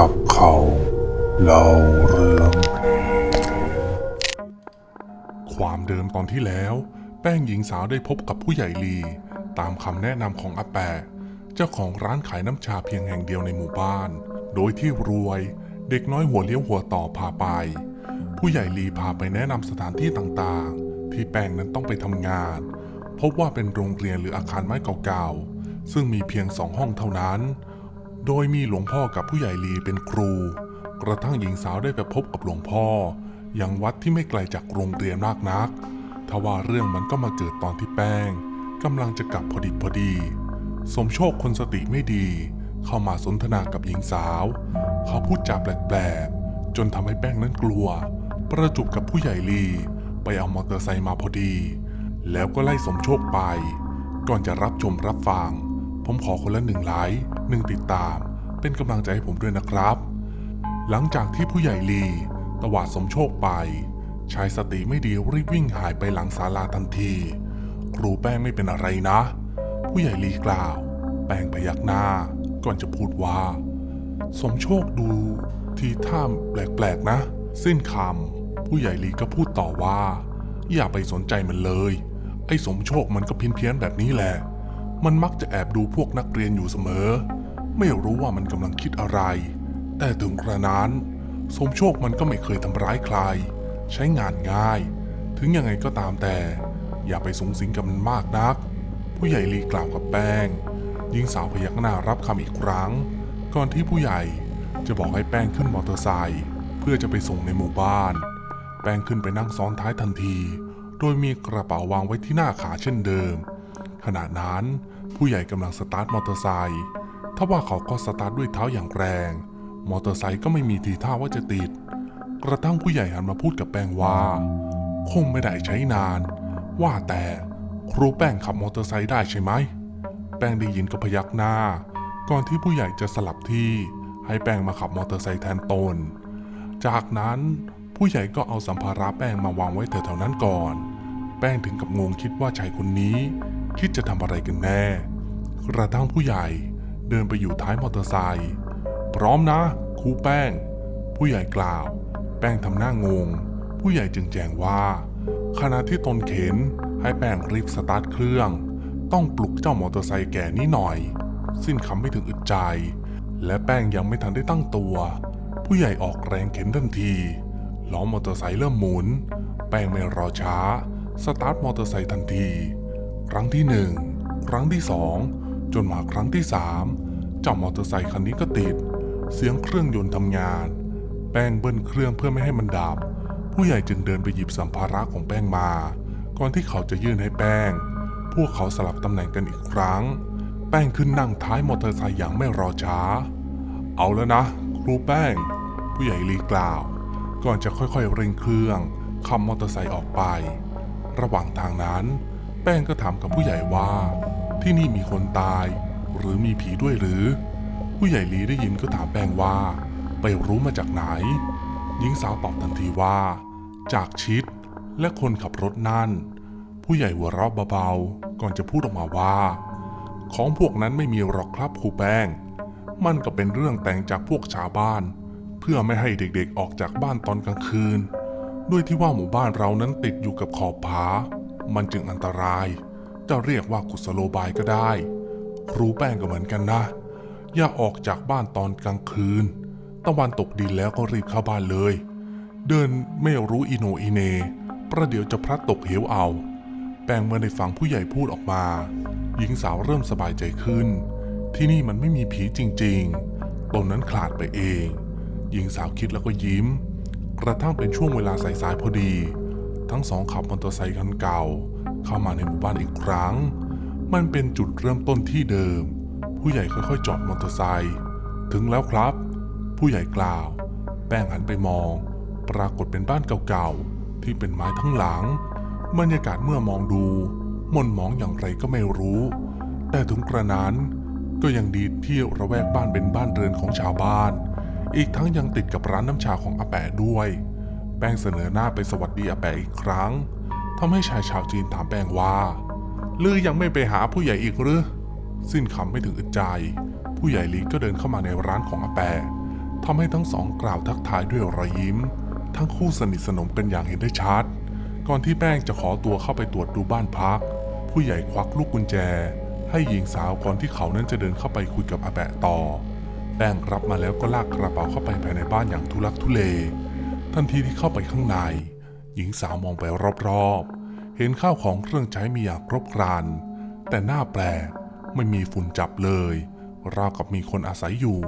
จับเขาเล่าเรื่องความเดิมตอนที่แล้ว แป้งหญิงสาวได้พบกับผู้ใหญ่ลี ตามคำแนะนำของอาแปะเจ้าของร้านขายน้ำชาเพียงแห่งเดียวในหมู่บ้าน โดยที่รวย เด็กน้อยหัวเลี้ยวหัวต่อพาไป ผู้ใหญ่ลีพาไปแนะนำสถานที่ต่างๆ ที่แป้งนั้นต้องไปทำงาน พบว่าเป็นโรงเรียนหรืออาคารไม้เก่าๆ ซึ่งมีเพียงสองห้องเท่านั้น โดยมีหลวงพ่อกับผู้ใหญ่ลีเป็นครู กระทั่งหญิงสาวได้ไปพบกับหลวงพ่อ ยังวัดที่ไม่ไกลจากโรงเรียนมากนักทว่าเรื่องมันก็มาเกิดตอนที่แป้งกำลังจะกลับพอดิบพอดี สมโชคคนสติไม่ดี เข้ามาสนทนากับหญิงสาว เขาพูดจาแปลกๆ จนทำให้แป้งนั้นกลัว ประจุบกับผู้ใหญ่ลีไปเอามอเตอร์ไซค์มาพอดี แล้วก็ไล่สมโชคไป ก่อนจะรับชมรับฟัง ผมขอคนละหนึ่งไลค์หนึ่งติดตาม เป็นกำลังใจให้ผมด้วยนะครับ หลังจากที่ผู้ใหญ่ลีตวาดสมโชคไป ชายสติไม่ดีรีบวิ่งหายไปหลังศาลาทันที ครูแป้งไม่เป็นอะไรนะ ผู้ใหญ่ลีกล่าว แป้งพยักหน้า ก่อนจะพูดว่า สมโชคดูทีท่าแปลกๆนะ สิ้นคำผู้ใหญ่ลีก็พูดต่อว่า อย่าไปสนใจมันเลย ไอ้สมโชคมันก็เพี้ยนๆแบบนี้แหละ มันมักจะแอบดูพวกนักเรียนอยู่เสมอ ไม่รู้ว่ามันกำลังคิดอะไร แต่ถึงกระนั้น สมโชคมันก็ไม่เคยทำร้ายใคร ใช้งานง่าย ถึงยังไงก็ตามแต่ อย่าไปสูงสิงกับมันมากนัก ผู้ใหญ่ลีกล่าวกับแป้งหญิงสาวพยักหน้ารับคำอีกครั้ง ก่อนที่ผู้ใหญ่จะบอกให้แป้งขึ้นมอเตอร์ไซค์เพื่อจะไปส่งในหมู่บ้าน แป้งขึ้นไปนั่งซ้อนท้ายทันที โดยมีกระเป๋าวางไว้ที่หน้าขาเช่นเดิม ขณะนั้น ผู้ใหญ่กำลังสตาร์ทมอเตอร์ไซค์ทว่าเขาก็สตาร์ทด้วยเท้าอย่างแรง มอเตอร์ไซค์ก็ไม่มีทีท่าว่าจะติด กระทั่งผู้ใหญ่หันมาพูดกับแป้งว่าคงไม่ได้ใช้นาน ว่าแต่ครูแป้งขับมอเตอร์ไซค์ได้ใช่ไหม แป้งได้ยินก็พยักหน้า ก่อนที่ผู้ใหญ่จะสลับที่ ให้แป้งมาขับมอเตอร์ไซค์แทนตน จากนั้นผู้ใหญ่ก็เอาสัมภาระแป้งมาวางไว้แถวๆนั้นก่อน แป้งถึงกับงงคิดว่าชายคนนี้ คิดจะทำอะไรกันแน่ กระทั่งผู้ใหญ่เดินไปอยู่ท้ายมอเตอร์ไซค์พร้อมนะครูแป้ง ผู้ใหญ่กล่าว แป้งทำหน้างง ผู้ใหญ่จึงแจงว่า ขณะที่ตนเข็นให้แป้งรีบสตาร์ทเครื่อง ต้องปลุกเจ้ามอเตอร์ไซค์แก่นี้หน่อย สิ้นคำไม่ถึงอึดใจ และแป้งยังไม่ทันได้ตั้งตัว ผู้ใหญ่ออกแรงเข็นทันทีล้อมอเตอร์ไซค์เริ่มหมุน แป้งไม่รอช้า สตาร์ทมอเตอร์ไซค์ทันที ครั้งที่หนึ่งครั้งที่สองจนมาครั้งที่สามเจ้ามอเตอร์ไซค์คันนี้ก็ติด เสียงเครื่องยนต์ทำงาน แป้งเบิ้ลเครื่องเพื่อไม่ให้มันดับ ผู้ใหญ่จึงเดินไปหยิบสัมภาระของแป้งมา ก่อนที่เขาจะยื่นให้แป้ง พวกเขาสลับตำแหน่งกันอีกครั้ง แป้งขึ้นนั่งท้ายมอเตอร์ไซค์อย่างไม่รอช้า เอาแล้วนะ ครูแป้ง ผู้ใหญ่ลีกล่าว ก่อนจะค่อยๆเร่งเครื่องขับมอเตอร์ไซค์ออกไป ระหว่างทางนั้น แป้งก็ถามกับผู้ใหญ่ว่า ที่นี่มีคนตาย หรือมีผีด้วยหรือ ผู้ใหญ่ลีได้ยินก็ถามแป้งว่า ไปรู้มาจากไหน หญิงสาวตอบทันทีว่า จากชิดและคนขับรถนั่น ผู้ใหญ่หัวเราะเบาๆก่อนจะพูดออกมาว่า ของพวกนั้นไม่มีหรอกครับครูแป้ง มันก็เป็นเรื่องแต่งจากพวกชาวบ้าน เพื่อไม่ให้เด็กๆออกจากบ้านตอนกลางคืน ด้วยที่ว่าหมู่บ้านเรานั้นติดอยู่กับขอบผา มันจึงอันตราย จะเรียกว่ากุศโลบายก็ได้ ครูแป้งก็เหมือนกันนะ อย่าออกจากบ้านตอนกลางคืน ตะวันตกดินแล้วก็รีบเข้าบ้านเลย เดินไม่รู้อีโนอีเน ประเดี๋ยวจะพลัดตกเหวเอา แป้งเมื่อได้ฟังผู้ใหญ่พูดออกมา หญิงสาวเริ่มสบายใจขึ้น ที่นี่มันไม่มีผีจริงๆ ตนนั้นขลาดไปเอง หญิงสาวคิดแล้วก็ยิ้ม กระทั่งเป็นช่วงเวลาสายๆพอดี ทั้งสองขับมอเตอร์ไซค์คันเก่า เข้ามาในหมู่บ้านอีกครั้ง มันเป็นจุดเริ่มต้นที่เดิม ผู้ใหญ่ค่อยๆ จอดมอเตอร์ไซค์ถึงแล้วครับ ผู้ใหญ่กล่าว แป้งหันไปมอง ปรากฏเป็นบ้านเก่าๆ ที่เป็นไม้ทั้งหลัง บรรยากาศเมื่อมองดูมนมองอย่างไรก็ไม่รู้ แต่ถึงกระนั้นก็ยังดีที่ระแวกบ้านเป็นบ้านเรือนของชาวบ้าน อีกทั้งยังติดกับร้านน้ำชาของอาแปะด้วย แป้งเสนอหน้าไปสวัสดีอาแปะอีกครั้งทำให้ชายชาวจีนถามแป้งว่าลือยังไม่ไปหาผู้ใหญ่อีกหรือสิ้นคำไม่ถึงอึดใจ ผู้ใหญ่ลีก็เดินเข้ามาในร้านของอาแปะทำให้ทั้งสองกล่าวทักทายด้วยรอยยิ้ม ทั้งคู่สนิทสนมกันอย่างเห็นได้ชัด ก่อนที่แป้งจะขอตัวเข้าไปตรวจดูบ้านพัก ผู้ใหญ่ควักลูกกุญแจ ให้หญิงสาวก่อนที่เขานั้นจะเดินเข้าไปคุยกับอาแปะต่อแป้งรับมาแล้วก็ลากกระเป๋าเข้าไปภายในบ้านอย่างทุลักทุเล ทันทีที่เข้าไปข้างใน หญิงสาวมองไปรอบๆ เห็นข้าวของเครื่องใช้มีอย่างครบครัน แต่หน้าแปลกไม่มีฝุ่นจับเลย ราวกับมีคนอาศัยอยู่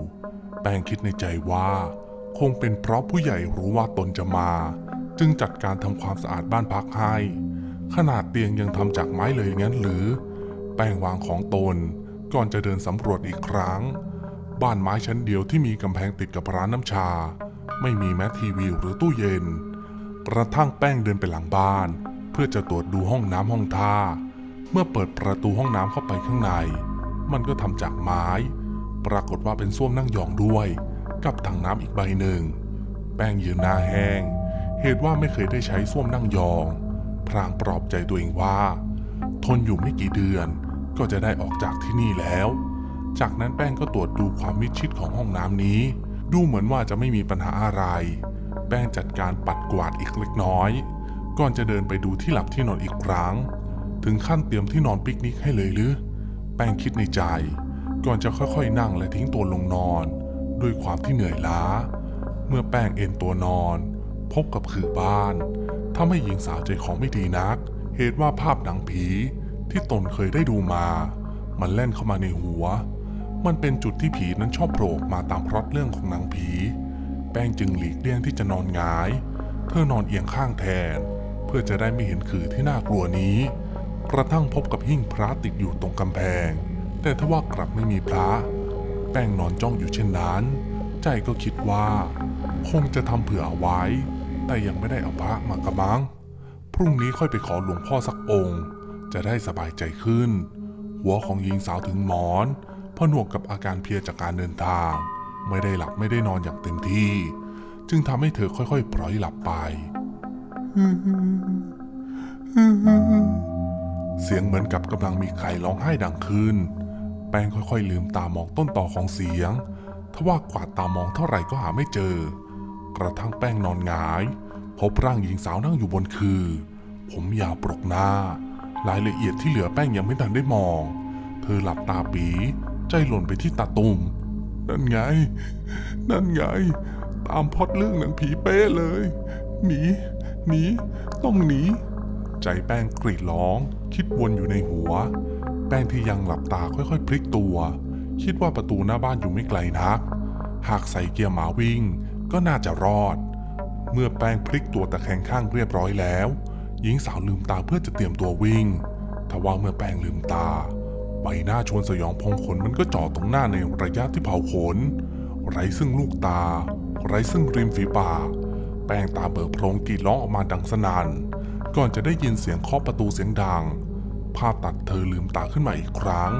แป้งคิดในใจว่า คงเป็นเพราะผู้ใหญ่รู้ว่าตนจะมา จึงจัดการทำความสะอาดบ้านพักให้ ขนาดเตียงยังทำจากไม้เลยงั้นหรือ แป้งวางของตนก่อนจะเดินสำรวจอีกครั้ง บ้านไม้ชั้นเดียวที่มีกำแพงติดกับร้านน้ำชา ไม่มีแม้ทีวีหรือตู้เย็น กระทั่งแป้งเดินไปหลังบ้าน เพื่อจะตรวจดูห้องน้ำห้องท่า เมื่อเปิดประตูห้องน้ำเข้าไปข้างใน มันก็ทำจากไม้ ปรากฏว่าเป็นส้วมนั่งยองด้วย กับถังน้ำอีกใบหนึ่ง แป้งยืนหน้าแห้ง เหตุว่าไม่เคยได้ใช้ส้วมนั่งยอง พรางปลอบใจตัวเองว่า ทนอยู่ไม่กี่เดือนก็จะได้ออกจากที่นี่แล้ว จากนั้นแป้งก็ตรวจดูความมิดชิดของห้องน้ำนี้ ดูเหมือนว่าจะไม่มีปัญหาอะไร แป้งจัดการปัดกวาดอีกเล็กน้อย ก่อนจะเดินไปดูที่หลับที่นอนอีกครั้ง ถึงขั้นเตรียมที่นอนปิกนิกให้เลยหรือ แป้งคิดในใจ ก่อนจะค่อยๆ นั่งและทิ้งตัวลงนอน ด้วยความที่เหนื่อยล้า เมื่อแป้งเอนตัวนอน พบกับขื่อบ้านทำให้หญิงสาวใจของไม่ดีนัก เหตุว่าภาพหนังผีที่ตนเคยได้ดูมา มันแล่นเข้ามาในหัว มันเป็นจุดที่ผีนั้นชอบโผล่มาตามพล็อตเรื่องของหนังผี แป้งจึงหลีกเลี่ยงที่จะนอนงายเพื่อนอนเอียงข้างแทน เพื่อจะได้ไม่เห็นขื่อที่น่ากลัวนี้ กระทั่งพบกับหิ้งพระติดอยู่ตรงกำแพง แต่ทว่ากลับไม่มีพระ แป้งนอนจ้องอยู่เช่นนั้น ใจก็คิดว่า คงจะทำเผื่อเอาไว้ แต่ยังไม่ได้เอาพระมากระมังพรุ่งนี้ค่อยไปขอหลวงพ่อสักองค์ จะได้สบายใจขึ้น หัวของหญิงสาวถึงหมอน ผนวกกับอาการเพลียจากการเดินทาง ไม่ได้หลับไม่ได้นอนอย่างเต็มที่ จึงทำให้เธอค่อยๆปล่อยหลับไป เสียงเหมือนกับกำลังมีใครร้องไห้ดังขึ้น แป้งค่อยๆ ลืมตามองต้นต่อของเสียงทว่ากวาดตามองเท่าไหร่ก็หาไม่เจอ กระทั่งแป้งนอนหงาย พบร่างหญิงสาวนั่งอยู่บนคือ ผมยาวปรกหน้ารายละเอียดที่เหลือแป้งยังไม่ทันได้มอง เธอหลับตาปี ใจหล่นไปที่ตาตุ่มนั่นไง นั่นไง ตามพอดเรื่องหนังผีเป๊ะเลย หนี หนี ต้องหนี ใจแป้งกรีดร้อง คิดวนอยู่ในหัว แป้งที่ยังหลับตาค่อยๆ พลิกตัว คิดว่าประตูหน้าบ้านอยู่ไม่ไกลนัก หากใส่เกียร์หมาวิ่ง ก็น่าจะรอด เมื่อแป้งพลิกตัวตะแคงข้างเรียบร้อยแล้ว หญิงสาวลืมตาเพื่อจะเตรียมตัววิ่ง ทว่าเมื่อแป้งลืมตา ใบหน้าชวนสยองพองขนมันก็จ่อตรงหน้าในระยะที่เผาขน ไร้ซึ่งลูกตา ไร้ซึ่งริมฝีปากแป้งตาเบิกโพรงกรีดร้องออกมาดังสนัน่นก่อนจะได้ยินเสียงเคาะประตูเสียงดัง ภาพตัดเธอลืมตาขึ้นมาอีกครั้ง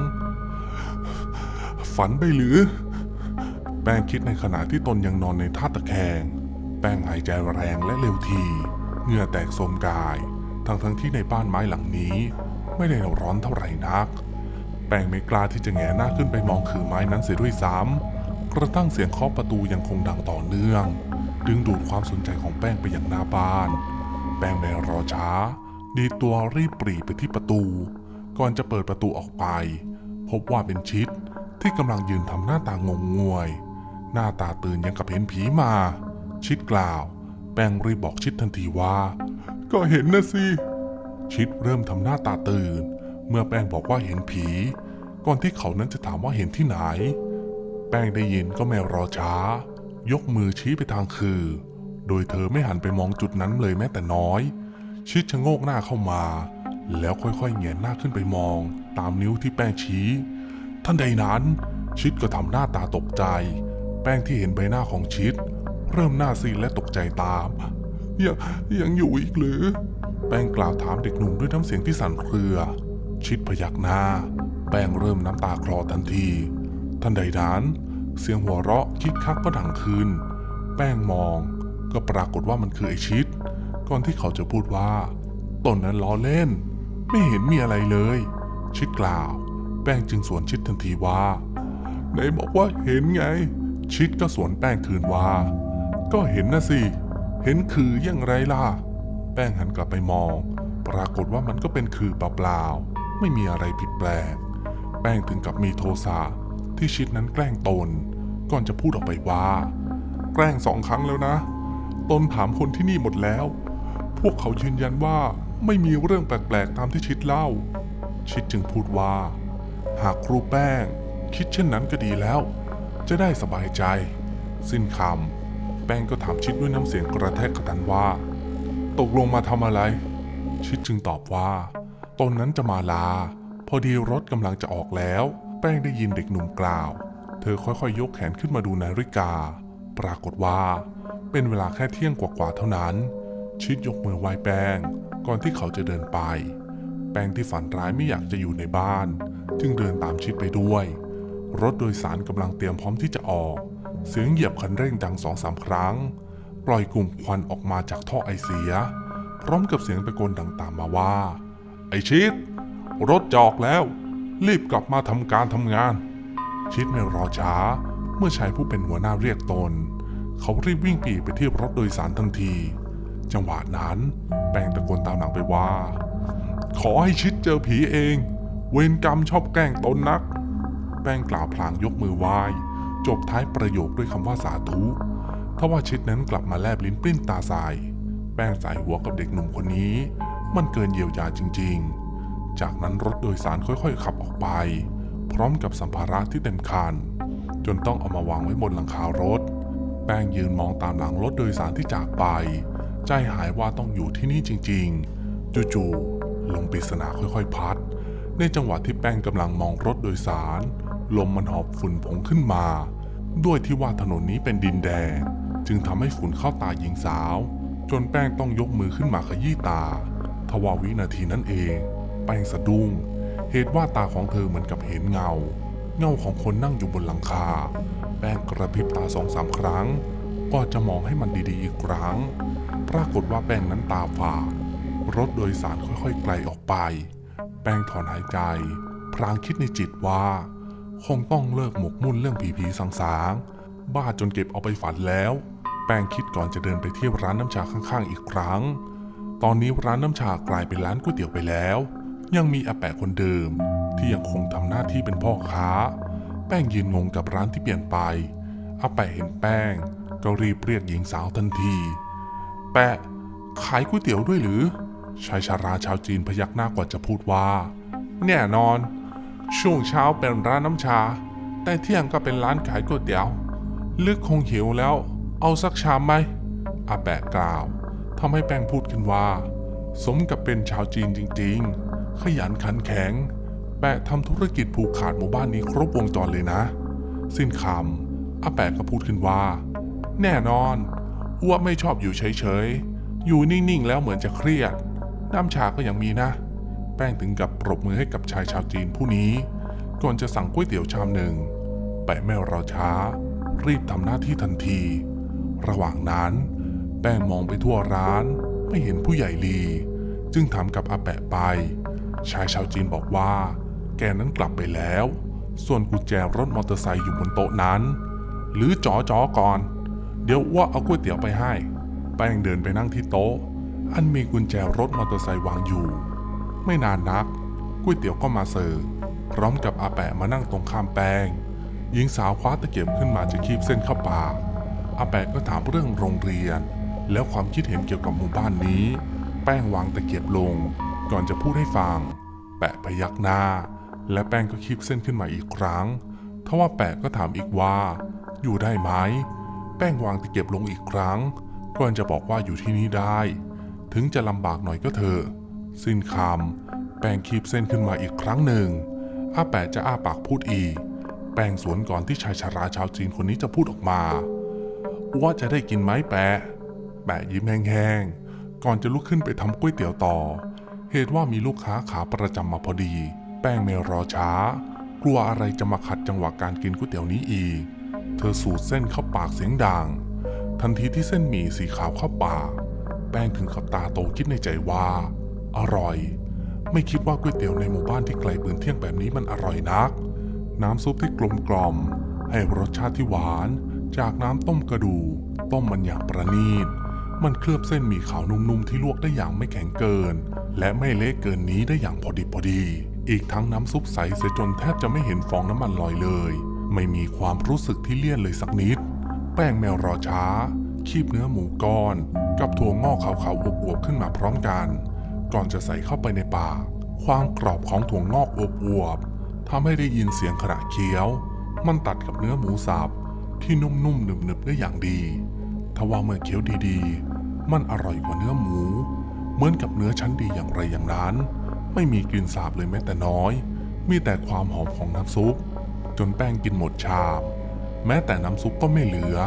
ฝันไปหรือ แป้งคิดในขณะที่ตนยังนอนในท่าตะแคง แป้งหายใจแรงและเร็วที เหงื่อแตกโสมกาย ทั้งทั้งที่ในบ้านไม้หลังนี้ ไม่ได้ร้อนเท่าไหร่นัก แป้งไม่กล้าที่จะแงหน้าขึ้นไปมองคือไม้นั้นเสียด้วยซ้ำกระทั่งเสียงเคาะประตูยังคงดังต่อเนื่อง ดึงดูดความสนใจของแป้งไปอยังหน้าบ้าน แป้งไม่รอช้า ดีตัวรีบปรีไปที่ประตู ก่อนจะเปิดประตูออกไป พบว่าเป็นชิดที่กำลังยืนทำหน้าตางงงวย หน้าตาตื่นยังกับเห็นผีมา ชิดกล่าว แป้งรีบบอกชิดทันทีว่า ก็เห็นนะสิชิดเริ่มทำหน้าตาตื่น เมื่อแป้งบอกว่าเห็นผี ก่อนที่เขานั้นจะถามว่าเห็นที่ไหน แป้งได้ยินก็ไม่รอช้า ยกมือชี้ไปทางคือ โดยเธอไม่หันไปมองจุดนั้นเลยแม้แต่น้อย ชิดชะโงกหน้าเข้ามา แล้วค่อยๆเงยหน้าขึ้นไปมอง ตามนิ้วที่แป้งชี้ท่านใดนั้น ชิดก็ทำหน้าตาตกใจ แป้งที่เห็นใบหน้าของชิด เริ่มหน้าซีดและตกใจตาม ยังยังอยู่อีกหรือ แป้งกล่าวถามเด็กหนุ่มด้วยน้ำเสียงที่สั่นเครือ ชิดพยักหน้า แป้งเริ่มน้ำตาคลอทันที ทันใดนั้น เสียงหัวเราะคิกคักก็ดังขึ้น แป้งมองก็ปรากฏว่ามันคือไอชิด ก่อนที่เขาจะพูดว่า ตนนั้นล้อเล่น ไม่เห็นมีอะไรเลย ชิดกล่าว แป้งจึงสวนชิดทันทีว่าไหนบอกว่าเห็นไง ชิดก็สวนแป้งคืนว่า ก็เห็นนะสิ เห็นคืออย่างไรล่ะ แป้งหันกลับไปมอง ปรากฏว่ามันก็เป็นคือเปล่าๆ ไม่มีอะไรผิดแปลก แป้งถึงกับมีโทสะที่ชิดนั้นแกล้งตน ก่อนจะพูดออกไปว่า แกล้งสองครั้งแล้วนะ ตนถามคนที่นี่หมดแล้ว พวกเขายืนยันว่าไม่มีเรื่องแปลกๆตามที่ชิดเล่า ชิดจึงพูดว่า หากครูแป้ง คิดเช่นนั้นก็ดีแล้ว จะได้สบายใจ สิ้นคำแป้งก็ถามชิดด้วยน้ำเสียงกระแทกกระทันว่า ตกลงมาทำอะไร ชิดจึงตอบว่า ตนนั้นจะมาลา พอดีรถกำลังจะออกแล้ว แป้งได้ยินเด็กหนุ่มกล่าว เธอค่อยๆ ยกแขนขึ้นมาดูนาฬิกา ปรากฏว่า เป็นเวลาแค่เที่ยงกว่าๆเท่านั้น ชิดยกมือไหว้แป้ง ก่อนที่เขาจะเดินไป แป้งที่ฝันร้ายไม่อยากจะอยู่ในบ้าน จึงเดินตามชิดไปด้วย รถโดยสารกำลังเตรียมพร้อมที่จะออก เสียงเหยียบคันเร่งดังสองสามครั้ง ปล่อยกลุ่มควันออกมาจากท่อไอเสีย พร้อมกับเสียงตะโกนดังตามมาว่า ไอชิดรถจอกแล้ว รีบกลับมาทำการทำงาน ชิดไม่รอช้า เมื่อชายผู้เป็นหัวหน้าเรียกตน เขารีบวิ่งปีไปที่รถโดยสารทันที จังหวะนั้นแป้งตะโกนตามหลังไปว่า ขอให้ชิดเจอผีเอง เวรกรรมชอบแกล้งตนนัก แป้งกล่าวพลางยกมือไหว้จบท้ายประโยคด้วยคำว่าสาธุทว่าชิดนั้นกลับมาแลบลิ้นปลิ้นตาใสแป้งใส่หัวกับเด็กหนุ่มคนนี้ มันเกินเยียวยาจริง ๆ จากนั้นรถโดยสารค่อยๆ ขับออกไป พร้อมกับสัมภาระที่เต็มคัน จนต้องเอามาวางไว้บนหลังคารถ แป้งยืนมองตามหลังรถโดยสารที่จากไป ใจหายว่าต้องอยู่ที่นี่จริง ๆ จู่ๆลมปริศนาค่อยๆ พัด ในจังหวะที่แป้งกำลังมองรถโดยสาร ลมมันหอบฝุ่นผงขึ้นมา ด้วยที่ว่าถนนนี้เป็นดินแดง จึงทำให้ฝุ่นเข้าตาหญิงสาว จนแป้งต้องยกมือขึ้นมาขยี้ตา ทว่าวินาทีนั้นเอง แป้งสะดุ้ง เหตุว่าตาของเธอเหมือนกับเห็นเงา เงาของคนนั่งอยู่บนหลังคา แป้งกระพริบตาสองสามครั้ง ก็จะมองให้มันดีๆอีกครั้ง ปรากฏว่าแป้งนั้นตาฝาดรถโดยสารค่อยๆไกลออกไป แป้งถอนหายใจพลางคิดในจิตว่า คงต้องเลิกหมกมุ่นเรื่องผีๆสางๆ บ้าจนเก็บเอาไปฝันแล้ว แป้งคิดก่อนจะเดินไปเที่ยวร้านน้ำชาข้างๆอีกครั้ง ตอนนี้ร้านน้ำชากลายเป็นร้านก๋วยเตี๋ยวไปแล้ว ยังมีอาแปะคนเดิม ที่ยังคงทำหน้าที่เป็นพ่อค้า แป้งยืนงงกับร้านที่เปลี่ยนไปอาแปะเห็นแป้ง ก็รีบเรียกหญิงสาวทันที แปะ ขายก๋วยเตี๋ยวด้วยหรือชายชาราชาวจีนพยักหน้าก่อนจะพูดว่า แน่นอน ช่วงเช้าเป็นร้านน้ำชา แต่เที่ยงก็เป็นร้านขายก๋วยเตี๋ยว ลึกคงหิวแล้ว เอาสักชามไหมอาแปะกล่าว ทำให้แป้งพูดขึ้นว่า สมกับเป็นชาวจีนจริงๆ ขยันขันแข็ง แปะทำธุรกิจผูกขาดหมู่บ้านนี้ครบวงจรเลยนะ สิ้นคำอาแปะก็พูดขึ้นว่า แน่นอนอ้วไม่ชอบอยู่เฉยๆ อยู่นิ่งๆ แล้วเหมือนจะเครียด น้ำชาก็ยังมีนะ แป้งถึงกับปรบมือให้กับชายชาวจีนผู้นี้ ก่อนจะสั่งก๋วยเตี๋ยวชามหนึ่งแปะไม่รอช้า รีบทำหน้าที่ทันที ระหว่างนั้น แป้งมองไปทั่วร้านไม่เห็นผู้ใหญ่ลี จึงถามกับอาแปะไป ชายชาวจีนบอกว่า แกนั้นกลับไปแล้ว ส่วนกุญแจรถมอเตอร์ไซค์อยู่บนโต๊ะนั้น หรือจอจอก่อน เดี๋ยวว่าเอาก๋วยเตี๋ยวไปให้ แป้งเดินไปนั่งที่โต๊ะ อันมีกุญแจรถมอเตอร์ไซค์วางอยู่ ไม่นานนักก๋วยเตี๋ยวก็มาเสิร์ฟพร้อมกับอาแปะมานั่งตรงข้ามแป้งหญิงสาวคว้าตะเกียบขึ้นมาจะคีบเส้นเข้าปากอาแปะก็ถามเรื่องโรงเรียน แล้วความคิดเห็นเกี่ยวกับหมู่บ้านนี้ แป้งวางตะเกียบลง ก่อนจะพูดให้ฟัง แปะพยักหน้า และแป้งก็คีบเส้นขึ้นมาอีกครั้งทว่าแปะก็ถามอีกว่า อยู่ได้ไหม แป้งวางตะเกียบลงอีกครั้ง ก่อนจะบอกว่าอยู่ที่นี่ได้ ถึงจะลำบากหน่อยก็เถอะ สิ้นคำแป้งคีบเส้นขึ้นมาอีกครั้งหนึ่งอาแปะจะอ้าปากพูดอีก แป้งสวนก่อนที่ชายชาราชาวจีนคนนี้จะพูดออกมาว่าจะได้กินไหมแปะ แปะยิ้มแห้งๆ ก่อนจะลุกขึ้นไปทำก๋วยเตี๋ยวต่อ เหตุว่ามีลูกค้าขาประจำมาพอดี แป้งไม่รอช้า กลัวอะไรจะมาขัดจังหวะการกินก๋วยเตี๋ยวนี้อีก เธอสูดเส้นเข้าปากเสียงดัง ทันทีที่เส้นหมี่สีขาวเข้าปาก แป้งถึงกับตาโตคิดในใจว่า อร่อย ไม่คิดว่าก๋วยเตี๋ยวในหมู่บ้านที่ไกลปืนเที่ยงแบบนี้มันอร่อยนัก น้ำซุปที่กลมกล่อม ให้รสชาติที่หวานจากน้ำต้มกระดูกต้มมันอย่างประณีต มันเคลือบเส้นหมี่ขาวนุ่มๆที่ลวกได้อย่างไม่แข็งเกิน และไม่เละเกินนี้ได้อย่างพอดีพอดี อีกทั้งน้ำซุปใสเสียจนแทบจะไม่เห็นฟองน้ำมันลอยเลย ไม่มีความรู้สึกที่เลี่ยนเลยสักนิด แป้งแมวรอช้า คีบเนื้อหมูก้อน กับถั่วงอกขาวๆอวบๆขึ้นมาพร้อมกัน ก่อนจะใส่เข้าไปในปาก ความกรอบของถั่วงอกอวบๆทำให้ได้ยินเสียงขณะเคี้ยว มันตัดกับเนื้อหมูสับที่นุ่มๆหนึบๆได้อย่างดีทว่าเมื่อเคี้ยวดีๆ มันอร่อยกว่าเนื้อหมู เหมือนกับเนื้อชั้นดีอย่างไรอย่างนั้น ไม่มีกลิ่นสาบเลยแม้แต่น้อย มีแต่ความหอมของน้ำซุป จนแป้งกินหมดชาม แม้แต่น้ำซุปก็ไม่เหลือ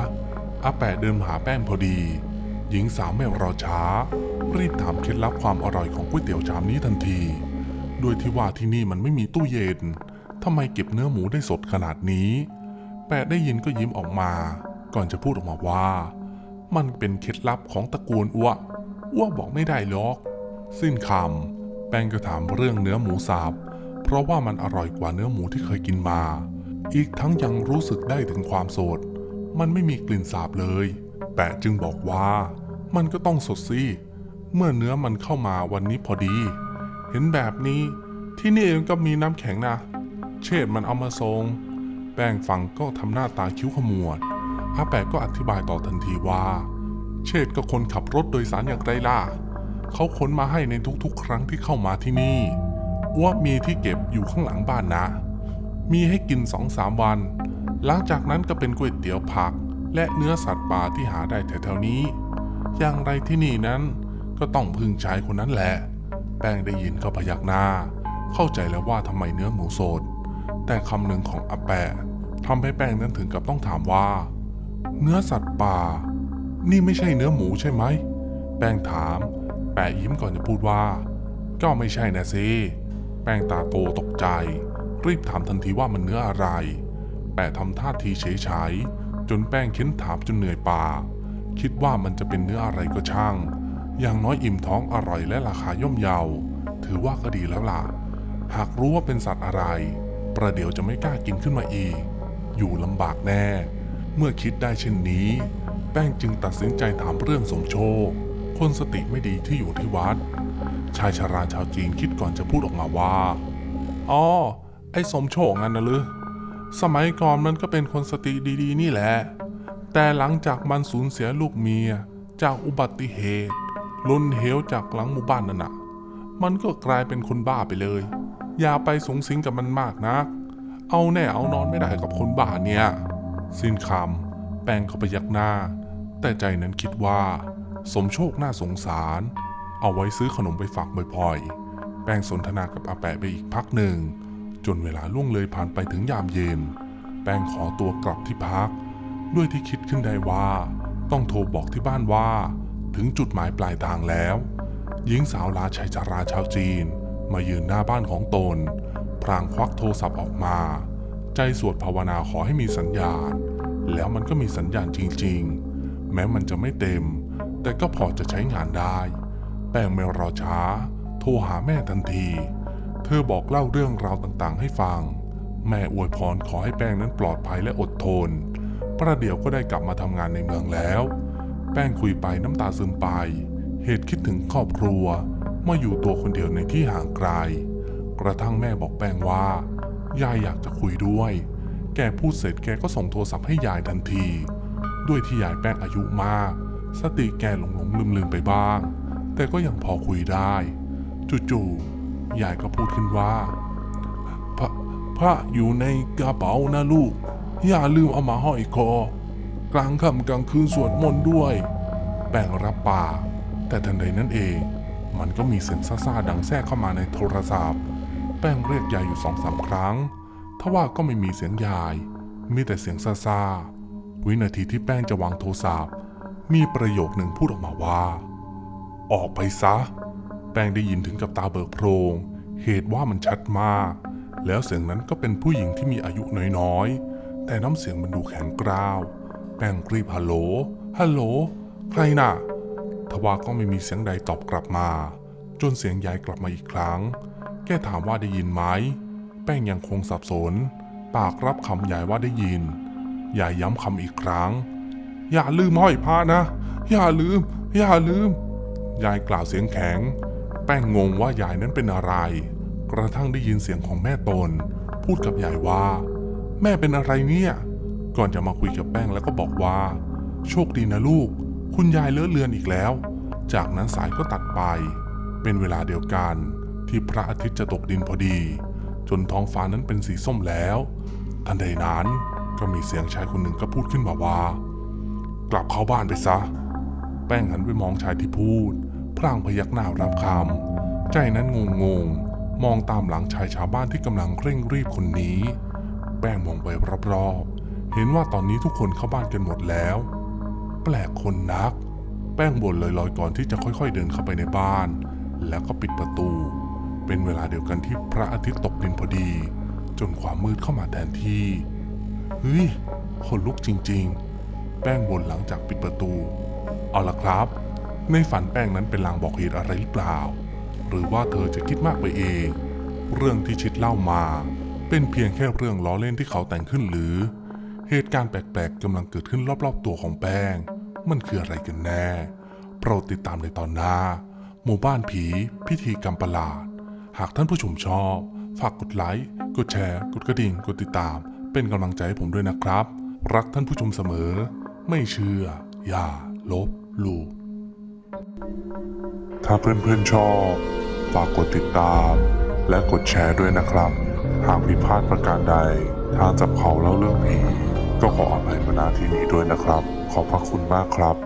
อาแปะเดินหาแป้งพอดี หญิงสาวไม่รอช้า รีบถามเคล็ดลับความอร่อยของก๋วยเตี๋ยวชามนี้ทันทีโดยที่ว่าที่นี่มันไม่มีตู้เย็นทำไมเก็บเนื้อหมูได้สดขนาดนี้ แปะได้ยินก็ยิ้มออกมา ก่อนจะพูดออกมาว่า มันเป็นเคล็ดลับของตระกูลอ้วอ้วบอกไม่ได้หรอก สิ้นคำแป้งก็ถามเรื่องเนื้อหมูสับเพราะว่ามันอร่อยกว่าเนื้อหมูที่เคยกินมา อีกทั้งยังรู้สึกได้ถึงความสด มันไม่มีกลิ่นสาบเลย แปะจึงบอกว่า มันก็ต้องสดสิเมื่อเนื้อมันเข้ามาวันนี้พอดี เห็นแบบนี้ที่นี่เองก็มีน้ำแข็งนะ เชษมันเอามาทรง แป้งฟังก็ทำหน้าตาคิ้วขมวด อาแปะก็อธิบายต่อทันทีว่า เชษก็คนขับรถโดยสารอย่างไรล่ะ เขาขนมาให้ในทุกๆ ครั้งที่เข้ามาที่นี่อ้วมีที่เก็บอยู่ข้างหลังบ้านนะ มีให้กินสองสามวัน หลังจากนั้นก็เป็นก๋วยเตี๋ยวผัก และเนื้อสัตว์ป่าที่หาได้แถวๆนี้ อย่างไรที่นี่นั้นก็ต้องพึ่งชายคนนั้นแหละ แป้งได้ยินก็พยักหน้า เข้าใจแล้วว่าทำไมเนื้อหมูสด แต่คำหนึ่งของอาแปะทำให้แป้งนั้นถึงกับต้องถามว่า เนื้อสัตว์ป่า นี่ไม่ใช่เนื้อหมูใช่ไหม แป้งถาม แปะยิ้มก่อนจะพูดว่า ก็ไม่ใช่นะสิ แป้งตาโตตกใจ รีบถามทันทีว่ามันเนื้ออะไร แปะทำท่าทีเฉยๆจนแป้งเค้นถามจนเหนื่อยปากคิดว่ามันจะเป็นเนื้ออะไรก็ช่าง อย่างน้อยอิ่มท้องอร่อยและราคาย่อมเยา ถือว่าก็ดีแล้วล่ะ หากรู้ว่าเป็นสัตว์อะไร ประเดี๋ยวจะไม่กล้ากินขึ้นมาอีก อยู่ลำบากแน่ เมื่อคิดได้เช่นนี้ แป้งจึงตัดสินใจถามเรื่องสมโชค คนสติไม่ดีที่อยู่ที่วัด ชายชาราชาวจีนคิดก่อนจะพูดออกมาว่า อ๋อ ไอ้สมโชคงั้นนะหรือสมัยก่อนมันก็เป็นคนสติดีๆ นี่แหละ แต่หลังจากมันสูญเสียลูกเมีย จากอุบัติเหตุล้นเหวจากหลังหมู่บ้านนั่นน่ะมันก็กลายเป็นคนบ้าไปเลย อย่าไปสงสิงกับมันมากนัก เอาแน่เอานอนไม่ได้กับคนบ้าเนี่ย สิ้นคำแป้งก็ไปยักหน้า แต่ใจนั้นคิดว่า สมโชคน่าสงสาร เอาไว้ซื้อขนมไปฝากบ่อยๆ แป้งสนทนากับอาแปะไปอีกพักหนึ่ง จนเวลาล่วงเลยผ่านไปถึงยามเย็น แป้งขอตัวกลับที่พัก ด้วยที่คิดขึ้นได้ว่า ต้องโทรบอกที่บ้านว่า ถึงจุดหมายปลายทางแล้วหญิงสาวลาชัยจาราชาวจีน มายืนหน้าบ้านของตน พรางควักโทรศัพท์ออกมา ใจสวดภาวนาขอให้มีสัญญาณ แล้วมันก็มีสัญญาณจริงๆ แม้มันจะไม่เต็ม แต่ก็พอจะใช้งานได้ แป้งไม่รอช้า โทรหาแม่ทันที เธอบอกเล่าเรื่องราวต่างๆ ให้ฟัง แม่อวยพรขอให้แป้งนั้นปลอดภัยและอดทน ประเดี๋ยวก็ได้กลับมาทำงานในเมืองแล้ว แป้งคุยไปน้ำตาซึมไป เหตุคิดถึงครอบครัวเมื่ออยู่ตัวคนเดียวในที่ห่างไกล กระทั่งแม่บอกแป้งว่า ยายอยากจะคุยด้วย แกพูดเสร็จแกก็ส่งโทรศัพท์ให้ยายทันที ด้วยที่ยายแป้งอายุมาก สติแกหลงหลงลืมลืมไปบ้าง แต่ก็ยังพอคุยได้จู่ๆยายก็พูดขึ้นว่าพระพระอยู่ในกระเป๋านะลูก อย่าลืมเอามาห้อยคอ กลางค่ำกลางคืนสวดมนต์ด้วย แป้งรับปากแต่ทันใดนั้นเอง มันก็มีเสียงซ่าๆดังแทรกเข้ามาในโทรศัพท์ แป้งเรียกยายอยู่สองสามครั้ง ทว่าก็ไม่มีเสียงยาย มีแต่เสียงซ่าวินาทีที่แป้งจะวางโทรศัพท์ มีประโยคหนึ่งพูดออกมาว่า ออกไปซะ แป้งได้ยินถึงกับตาเบิกโพรง เหตุว่ามันชัดมาก แล้วเสียงนั้นก็เป็นผู้หญิงที่มีอายุน้อยๆ แต่น้ำเสียงมันดูแข็งกร้าว แป้งรีบฮัลโหล ฮัลโหล ใครน่ะ ทว่าก็ไม่มีเสียงใดตอบกลับมา จนเสียงยายกลับมาอีกครั้ง แกถามว่าได้ยินไหม แป้งยังคงสับสน ปากรับคำยายว่าได้ยิน ยายย้ำคำอีกครั้ง อย่าลืมห้อยพระนะ อย่าลืม อย่าลืม ยายกล่าวเสียงแข็ง แป้งงงว่ายายนั้นเป็นอะไร กระทั่งได้ยินเสียงของแม่ตน พูดกับยายว่า แม่เป็นอะไรเนี่ย ก่อนจะมาคุยกับแป้งแล้วก็บอกว่า โชคดีนะลูก คุณยายเลอะเลือนอีกแล้ว จากนั้นสายก็ตัดไป เป็นเวลาเดียวกัน ที่พระอาทิตย์จะตกดินพอดี จนท้องฟ้านั้นเป็นสีส้มแล้ว ทันใดนั้นก็มีเสียงชายคนหนึ่งก็พูดขึ้นมาว่า กลับเข้าบ้านไปซะ แป้งหันไปมองชายที่พูด พลางพยักหน้ารับคำใจนั้นงงงๆมองตามหลังชายชาวบ้านที่กำลังเร่งรีบคนนี้ แป้งมองไปรอบๆ เห็นว่าตอนนี้ทุกคนเข้าบ้านกันหมดแล้ว แปลกคนนัก แป้งบ่นลอยๆก่อนที่จะค่อยๆเดินเข้าไปในบ้าน แล้วก็ปิดประตู เป็นเวลาเดียวกันที่พระอาทิตย์ตกดินพอดี จนความมืดเข้ามาแทนที่ เฮ้ยคนลุกจริง ๆ แป้งบนหลังจากปิดประตู เอาละครับ ในฝันแป้งนั้นเป็นลางบอกเหตุอะไรหรือเปล่า หรือว่าเธอจะคิดมากไปเอง เรื่องที่ชิดเล่ามา เป็นเพียงแค่เรื่องล้อเล่นที่เขาแต่งขึ้นหรือ เหตุการณ์แปลกๆกำลังเกิดขึ้นรอบๆตัวของแป้ง มันคืออะไรกันแน่ โปรดติดตามในตอนหน้า หมู่บ้านผี พิธีกรรมประหลาด หากท่านผู้ชมชอบ ฝากกดไลค์ กดแชร์ กดกระดิ่ง กดติดตาม เป็นกำลังใจให้ผมด้วยนะครับ รักท่านผู้ชมเสมอ ไม่เชื่อ อย่า ลบหลู่ถ้าเพื่อนๆชอบ ฝากกดติดตาม และกดแชร์ด้วยนะครับ หากผิดพลาดประการใด ทางจับเขาเล่าเรื่องผีก็ขออภัยมาณที่นี้ด้วยนะครับ ขอบพระคุณมากครับ